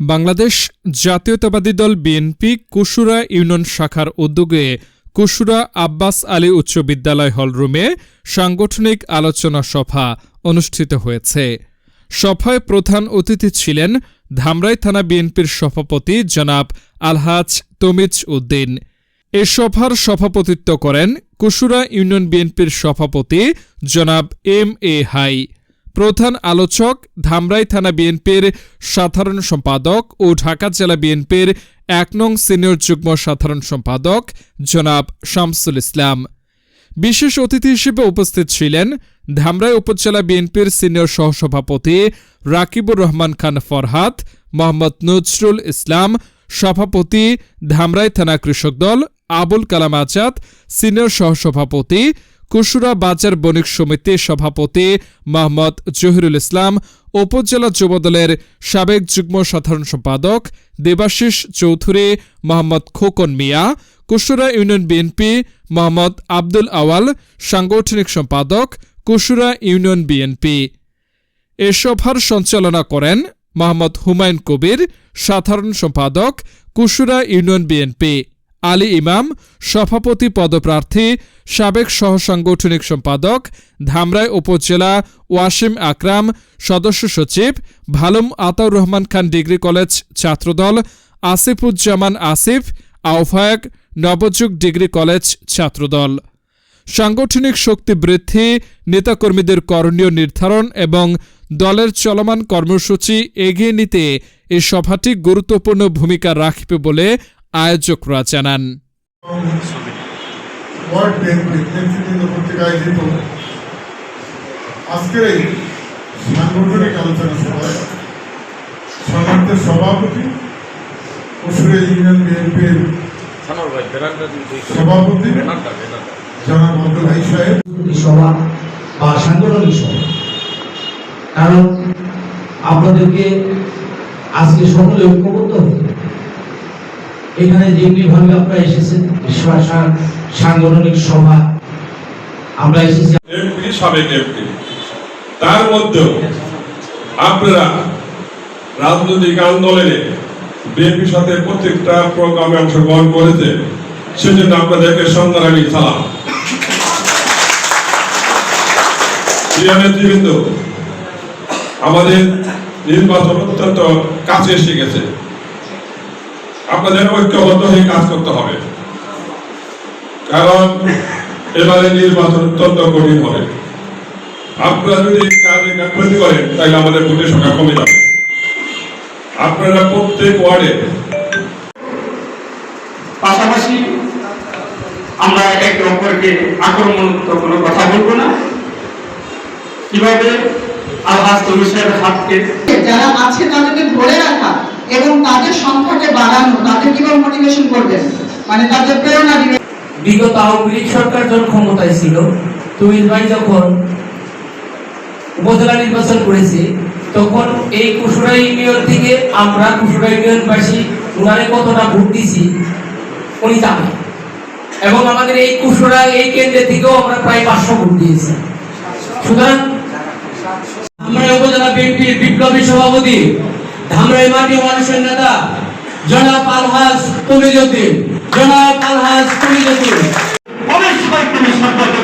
বাংলাদেশ জাতীয়তাবাদী দল BNP Kushura union শাখার উদ্যোগে কুশুরা আব্বাস আলী উচ্চ বিদ্যালয় হলরুমে সাংগঠনিক আলোচনা সভা অনুষ্ঠিত হয়েছে। সভায় প্রধান অতিথি ছিলেন ধামরাই থানা বিএনপির সভাপতি জনাব আলহাজ তমিজ উদ্দিন। এ সভার সভাপতিত্ব করেন কুশুরা ইউনিয়ন বিএনপির সভাপতি জনাব এম এ হাই। প্রধান আলোচক ধামরাই থানা বিএনপির সাধারণ সম্পাদক ও ঢাকা জেলা বিএনপির এক নং সিনিয়র যুগ্ম সাধারণ সম্পাদক জনাব শামসুল ইসলাম। বিশেষ অতিথি হিসেবে উপস্থিত ছিলেন ধামরাই উপজেলা বিএনপির সিনিয়র সহসভাপতি রাকিবুর রহমান খান ফরহাদ, মোহাম্মদ নজরুল ইসলাম, সভাপতি ধামরাই থানা কৃষক দল আবুল কালাম আজাদ, সিনিয়র সহসভাপতি কুশুরা বাজার বণিক সমিতির সভাপতি মোহাম্মদ জহিরুল ইসলাম, উপজেলা যুবদলের সাবেক যুগ্ম সাধারণ সম্পাদক দেবাশিস চৌধুরী, মোহাম্মদ খোকন মিয়া কুশুরা ইউনিয়ন বিএনপি মোহাম্মদ আব্দুল আওয়াল, সাংগঠনিক সম্পাদক কুশুরা ইউনিয়ন বিএনপি। এ সভার সঞ্চালনা করেন মোহাম্মদ হুমায়ুন কবির, সাধারণ সম্পাদক কুশুরা ইউনিয়ন বিএনপি। আলী ইমাম, সভাপতি পদপ্রার্থী, সাবেক সহসাংগঠনিক সম্পাদক, ধামরাই উপজেলা, ওয়াসিম আকরাম, সদস্য সচিব, ভালুম আতাউর রহমান খান ডিগ্রি কলেজ ছাত্রদল, আসিফুজ্জামান আসিফ, আহ্বায়ক, নবযুগ ডিগ্রি কলেজ ছাত্রদল। সাংগঠনিক শক্তি বৃদ্ধি, নেতাকর্মীদের করণীয় নির্ধারণ এবং দলের চলমান কর্মসূচি এগিয়ে নিতে এই সভাটি গুরুত্বপূর্ণ ভূমিকা রাখবে বলে আয়োজকরা জানান। ওয়ার্ড বিএনপি নেতৃবৃন্দ কর্তৃক আয়োজিত আজকের এই সাংগঠনিক আলোচনা সভায় সম্মানিত সভাপতি পশুরে ইউনিয়ন বিএনপির সানোর ভাই বেরানটা দিন সভাপতি বেনারটা বেনারটা জনাব আব্দুল হাই সাহেব। সভা বা সাংগঠনিক সভা। কারণ আপনাদেরকে আজকে সকলে ঐক্যবদ্ধ হবে। এখানে যেমনিভাবে আপনারা এসেছেন সাংগঠনিক সভা। আমরা এসেছি। এমপি, সাবেক এমপি। তার মধ্যেও আপনারা রাজনৈতিক আন্দোলনে বিএনপির সাথে প্রত্যেকটা প্রোগ্রামে অংশগ্রহণ করেছে, সেজন্য আপনাদেরকে সংগ্রামী সালাম। নেতৃবৃন্দ, আমাদের নির্বাচন অত্যন্ত কাছে এসে গেছে। আপনাদের ঐক্যবদ্ধ হয়ে কাজ করতে হবে। কারণ এবারে নির্বাচন অত্যন্ত কঠিন হবে। আপনারা যদি কাজে গাফিলতি করেন তাহলে আমাদের ভোটের সংখ্যা কমে যাবে। আপনারা প্রত্যেক ওয়ার্ডে পাশাপাশি আমরা একে অপরকে আক্রমণাত্মক কোনো কথা বলব না। কীভাবে আলহাজ তমিশের হাতকে যারা আছে তাদেরকে ধরে এবং তাদের সংখ্যাকে বাড়ানো, তাদের কীভাবে মোটিভেশন করবেন? মানে তাদের প্রেরণা দিবেন। বিগত আওয়ামী লীগ সরকার যখন ক্ষমতায় ছিল তুমিন ভাই যখন উপজেলা নির্বাচন করেছে, তখন এই কুসুরা ইউনিয়ন থেকে আমরা কুসুরা ইউনিয়নবাসী উনারে কতটা ভোট দিছি, উনি জানেন। এবং আমাদের এই কুসুরা এই কেন্দ্রে থেকেও আমরা প্রায় পাঁচশো ভোট দিয়েছি। সুতরাং আমরা উপজেলা বিএনপির বিপ্লবী সভাপতি ধামরাই মাটি মানুষের নেতা। জনাব আলহাজ যদি জনাব আলহাজ তমিজুদ্দিন অনেক সময় তুমি সরকার